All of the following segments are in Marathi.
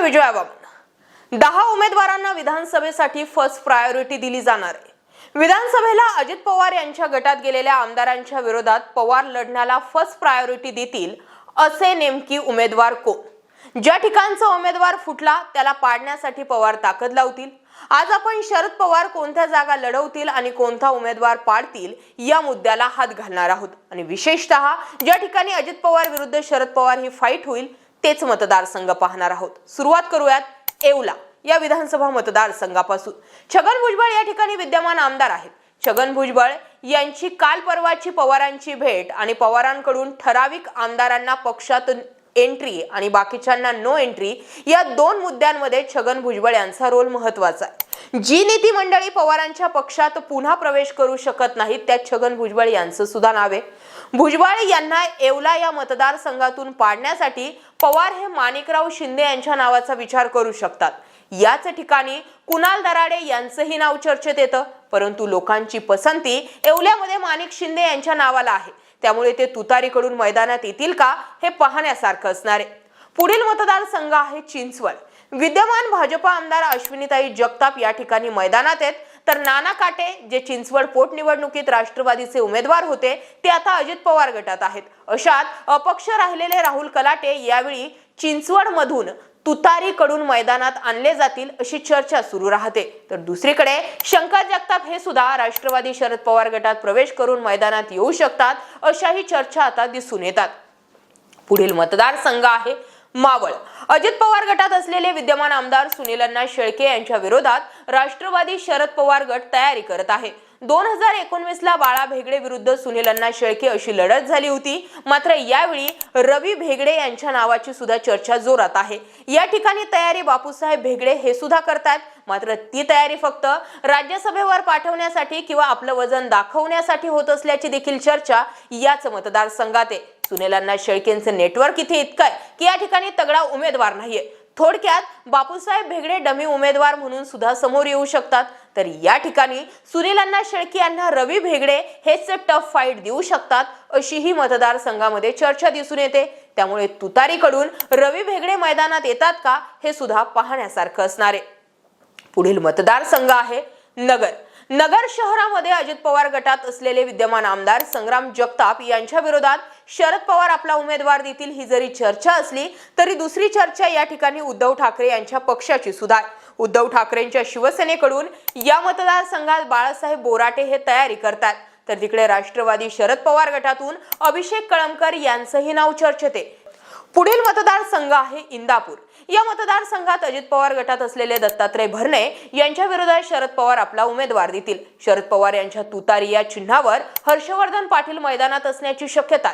मी विजया दहा उमेदवारांना विधानसभेसाठी फर्स्ट प्रायोरिटी दिली जाणार आहे. विधानसभेला अजित पवार यांच्या गटात गेलेल्या आमदारांच्या विरोधात पवार लढण्याला फर्स्ट प्रायोरिटी देतील असे नेमकी उमेदवार कोण? ज्या ठिकाणचा उमेदवार फुटला त्याला पाडण्यासाठी पवार ताकद लावतील. आज आपण शरद पवार कोणत्या जागा लढवतील आणि कोणता उमेदवार पाडतील या मुद्द्याला हात घालणार आहोत. आणि विशेषतः ज्या ठिकाणी अजित पवार विरुद्ध शरद पवार ही फाईट होईल तेच मतदारसंघ पाहणार आहोत. सुरुवात करूयात येवला. या विधानसभा मतदारसंघापासून. छगन भुजबळ या ठिकाणी विद्यमान आमदार आहेत. छगन भुजबळ यांची काल परवाची पवारांची भेट आणि पवारांकडून ठराविक आमदारांना पक्षात एंट्री आणि बाकीच्यांना नो एंट्री या दोन मुद्द्यांमध्ये छगन भुजबळ यांचा रोल महत्त्वाचा आहे. जी नीती मंडळी पवारांच्या पक्षात पुन्हा प्रवेश करू शकत नाहीत त्यात छगन भुजबळ यांचं सुद्धा नाव आहे. भुजबळ यांना येवला या मतदारसंघातून पाडण्यासाठी पवार हे माणिकराव शिंदे यांच्या नावाचा विचार करू शकतात. याच ठिकाणी कुणाल दराडे यांचंही नाव चर्चेत येतं परंतु लोकांची पसंती येवल्यामध्ये माणिक शिंदे यांच्या नावाला आहे. त्यामुळे ते तुतारीकडून मैदानात येतील का हे पाहण्यासारखं असणार आहे. पुढील मतदारसंघ आहे चिंचवड. विद्यमान भाजपा आमदार अश्विनीताई जगताप या ठिकाणी मैदानात आहेत. तर नाना काटे जे चिंचवड पोटनिवडणुकीत राष्ट्रवादीचे उमेदवार होते ते आता अजित पवार गटात आहेत. अशात अपक्ष राहिलेले राहुल कलाटे यावेळी चिंचवडमधून तुतारीकडून मैदानात आणले जातील अशी चर्चा सुरू राहते. तर दुसरीकडे शंकर जगताप हे सुद्धा राष्ट्रवादी शरद पवार गटात प्रवेश करून मैदानात येऊ शकतात अशाही चर्चा आता दिसून येतात. पुढील मतदारसंघ आहे मावळ. अजित पवार गटात असलेले विद्यमान आमदार सुनील अण्णा शेळके यांच्या विरोधात राष्ट्रवादी शरद पवार गट तयारी करत आहे. दोन हजार एकोणवीस ला बाळा भेगडे विरुद्ध सुनील अण्णा शेळके अशी लढत झाली होती. मात्र यावेळी रवी भेगडे यांच्या नावाची सुद्धा चर्चा जोरात आहे. या ठिकाणी तयारी बापूसाहेब भेगडे हे सुद्धा करतात मात्र ती तयारी फक्त राज्यसभेवर पाठवण्यासाठी किंवा आपलं वजन दाखवण्यासाठी होत असल्याची देखील चर्चा याच मतदारसंघात आहे. सुनीलांना शेळकेंचं नेटवर्क इथे इतकं आहे की या ठिकाणी तगडा उमेदवार नाहीये. थोडक्यात बापूसाहेब भेगडे डमी उमेदवार म्हणून सुद्धा समोर येऊ शकतात. तर या ठिकाणी सुनीलांना शेळके यांना रवी भेगडे हेच टफ फाईट देऊ शकतात अशीही मतदारसंघामध्ये चर्चा दिसून येते. त्यामुळे तुतारीकडून रवी भेगडे मैदानात येतात का हे सुद्धा पाहण्यासारखं असणार आहे. पुढील मतदारसंघ आहे नगर. नगर शहरामध्ये अजित पवार गटात असलेले विद्यमान आमदार संग्राम जगताप यांच्या विरोधात शरद पवार आपला उमेदवार देतील ही जरी चर्चा असली तरी दुसरी चर्चा या ठिकाणी उद्धव ठाकरे यांच्या पक्षाची सुद्धा उद्धव ठाकरेंच्या शिवसेनेकडून या मतदारसंघात बाळासाहेब बोराटे हे तयारी करतात तर तिकडे राष्ट्रवादी शरद पवार गटातून अभिषेक कळमकर यांचंही नाव चर्चेत आहे. पुढील मतदारसंघ आहे इंदापूर. या मतदारसंघात अजित पवार गटात असलेले दत्तात्रय भरणे यांच्या विरोधात शरद पवार आपला उमेदवार देतील. शरद पवार यांच्या तुतारी या चिन्हावर हर्षवर्धन पाटील मैदानात असण्याची शक्यता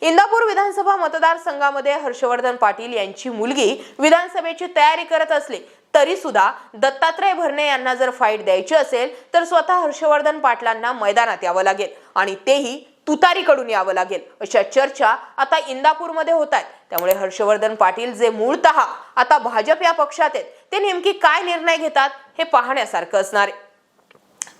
इंदापूर विधानसभा मतदारसंघामध्ये हर्षवर्धन पाटील यांची मुलगी विधानसभेची तयारी करत असली तरी सुद्धा दत्तात्रय भरणे यांना जर फाईट द्यायची असेल तर स्वतः हर्षवर्धन पाटलांना मैदानात यावं लागेल आणि तेही तुतारीकडून यावं लागेल अशा चर्चा आता इंदापूरमध्ये होत आहेत त्यामुळे हर्षवर्धन पाटील जे मूळतः आता भाजप या पक्षात आहेत ते नेमकी काय निर्णय घेतात हे पाहण्यासारखं असणार आहे.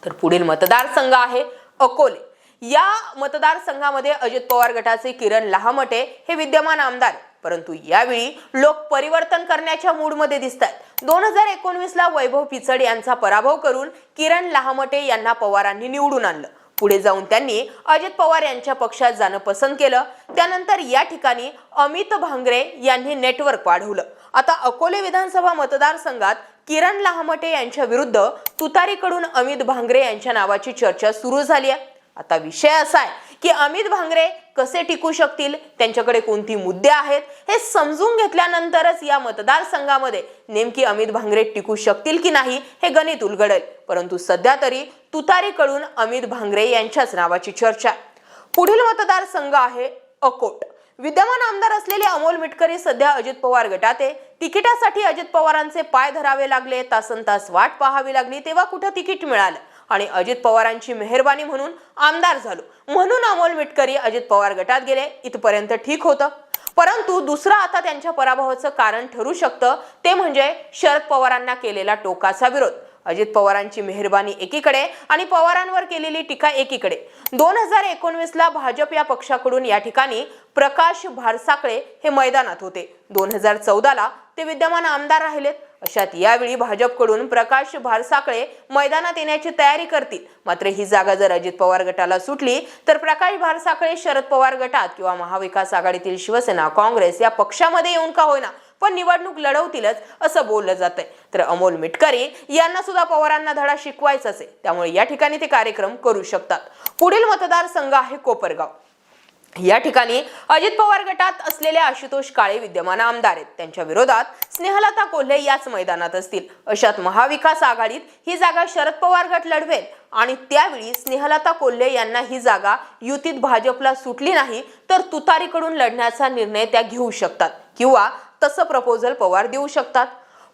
तर पुढील मतदारसंघ आहे अकोले. या मतदारसंघामध्ये अजित पवार गटाचे किरण लहामटे हे विद्यमान आमदार परंतु यावेळी लोक परिवर्तन करण्याच्या मूडमध्ये दिसत आहेत दोन हजार एकोणवीसला वैभव पिचड यांचा पराभव करून किरण लहामटे यांना पवारांनी निवडून आणलं. पुढे जाऊन त्यांनी अजित पवार यांच्या पक्षात जाणं पसंत केलं. त्यानंतर या ठिकाणी अमित भांगरे यांनी नेटवर्क वाढवलं. आता अकोले विधानसभा मतदारसंघात किरण लहामटे यांच्या विरुद्ध तुतारीकडून अमित भांगरे यांच्या नावाची चर्चा सुरू झाली आहे. आता विषय असा आहे की अमित भांगरे कसे टिकू शकतील? त्यांच्याकडे कोणती मुद्दे आहेत? हे समजून घेतल्यानंतरच या मतदारसंघामध्ये नेमकी अमित भांगरे टिकू शकतील की नाही हे गणित उलगडेल. परंतु सध्या तरी तुतारीकडून अमित भांगरे यांच्याच नावाची चर्चा आहे. पुढील मतदारसंघ आहे अकोट. विद्यमान आमदार असलेले अमोल मिटकरी सध्या अजित पवार गटात आहे. तिकिटासाठी अजित पवारांचे पाय धरावे लागले तासन तास वाट पाहावी लागली तेव्हा कुठं तिकीट मिळालं? आणि अजित पवारांची मेहरबानी म्हणून आमदार झालो. म्हणून अमोल मिटकरी अजित पवार गटात गेले. इथपर्यंत ठीक होतं. परंतु दुसरं आता त्यांच्या पराभवाचं कारण ठरू शकतं ते म्हणजे शरद पवारांना केलेला टोकाचा विरोध. अजित पवारांची मेहरबानी एकीकडे आणि पवारांवर केलेली टीका एकीकडे. दोन हजार एकोणवीसला भाजप या पक्षाकडून या ठिकाणी प्रकाश भारसाकळे हे मैदानात होते. दोन हजार चौदाला ते विद्यमान आमदार राहिलेत. अशात यावेळी भाजपकडून प्रकाश भारसाकळे मैदानात येण्याची तयारी करतील. मात्र ही जागा जर अजित पवार गटाला सुटली तर प्रकाश भारसाकळे शरद पवार गटात किंवा महाविकास आघाडीतील शिवसेना काँग्रेस या पक्षामध्ये येऊन का होईना पण निवडणूक लढवतीलच असं बोललं जातंय. तर अमोल मिटकरी यांना सुद्धा पवारांना धडा शिकवायचाच आहे. त्यामुळे या ठिकाणी ते कार्यक्रम करू शकतात. पुढील मतदारसंघ आहे कोपरगाव. या ठिकाणी अजित पवार गटात असलेले आशुतोष काळे विद्यमान आमदार आहेत. त्यांच्या विरोधात स्नेहलता कोल्हे याच मैदानात असतील. अशात महाविकास आघाडीत ही जागा शरद पवार गट लढवेल आणि त्यावेळी स्नेहलता कोल्हे यांना ही जागा युतीत भाजपला सुटली नाही तर तुतारीकडून लढण्याचा निर्णय त्या घेऊ शकतात किंवा तसं प्रपोजल पवार देऊ शकतात.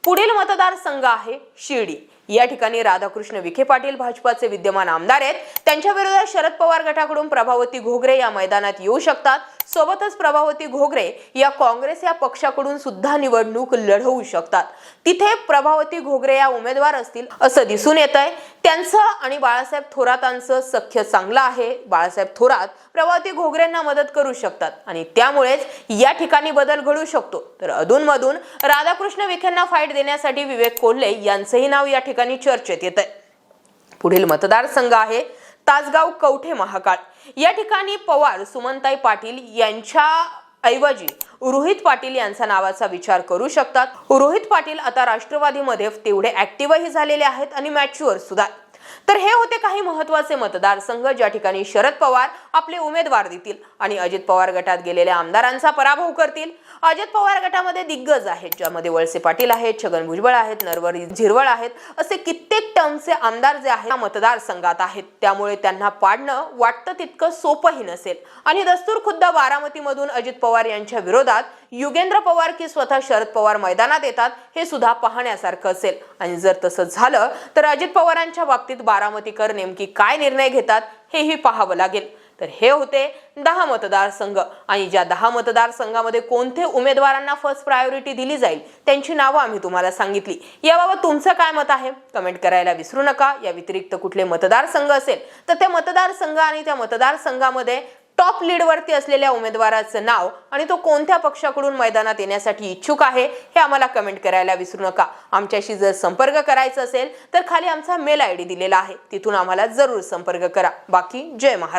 पुढील मतदारसंघ आहे शिर्डी. या ठिकाणी राधाकृष्ण विखे पाटील भाजपाचे विद्यमान आमदार आहेत. त्यांच्या विरोधात शरद पवार गटाकडून प्रभावती घोगरे या मैदानात येऊ शकतात. सोबतच प्रभावती घोगरे या काँग्रेस या पक्षाकडून सुद्धा निवडणूक लढवू शकतात. तिथे प्रभावती घोगरे या उमेदवार असतील असं दिसून येत आहे त्यांचं आणि बाळासाहेब थोरातांचं सख्य चांगलं आहे. बाळासाहेब थोरात प्रभावती घोगरेंना मदत करू शकतात आणि त्यामुळेच या ठिकाणी बदल घडू शकतो. तर अधूनमधून राधाकृष्ण विखेंना फाईट देण्यासाठी विवेक कोल्हे यांचंही नाव या ठिकाणी चर्चेत येत आहे पुढील मतदारसंघ आहे. तासगाव कवठे महाकाळ. या ठिकाणी पवार सुमनताई पाटील यांच्या ऐवजी रोहित पाटील यांचा नावाचा विचार करू शकतात. रोहित पाटील आता राष्ट्रवादीमध्ये तेवढे ऍक्टिव्हही झालेले आहेत आणि मॅच्युअर सुद्धा. तर हे होते काही महत्त्वाचे मतदारसंघ. ज्या ठिकाणी शरद पवार आपले उमेदवार देतील आणि अजित पवार गटात गेलेल्या आमदारांचा पराभव करतील. अजित पवार गटामध्ये दिग्गज आहेत ज्यामध्ये वळसे पाटील आहेत छगन भुजबळ आहेत नरवरी झिरवळ आहेत. असे कित्येक टर्मचे आमदार जे आहेत मतदारसंघात आहेत. त्यामुळे त्यांना पाडणं वाटतं तितकं सोपंही नसेल. आणि दस्तूर खुद्द बारामतीमधून अजित पवार यांच्या विरोधात युगेंद्र पवार की स्वतः शरद पवार मैदानात येतात हे सुद्धा पाहण्यासारखं असेल. आणि जर तसं झालं तर अजित पवारांच्या बाबतीत बारामतीकर नेमकी काय निर्णय घेतात हेही पाहावं लागेल. तर हे होते दहा मतदारसंघ. आणि ज्या दहा मतदारसंघामध्ये कोणते उमेदवारांना फर्स्ट प्रायोरिटी दिली जाईल त्यांची नावं आम्ही तुम्हाला सांगितली. याबाबत तुमचं काय मत आहे? कमेंट करायला विसरू नका. या व्यतिरिक्त कुठले मतदारसंघ असेल तर त्या मतदारसंघ आणि त्या मतदारसंघामध्ये टॉप लीडवरती असलेल्या उमेदवाराचं नाव आणि तो कोणत्या पक्षाकडून मैदानात येण्यासाठी इच्छुक आहे हे आम्हाला कमेंट करायला विसरू नका. आमच्याशी जर संपर्क करायचा असेल तर खाली आमचा मेल आय डी दिलेला आहे. तिथून आम्हाला जरूर संपर्क करा. बाकी जय महाराज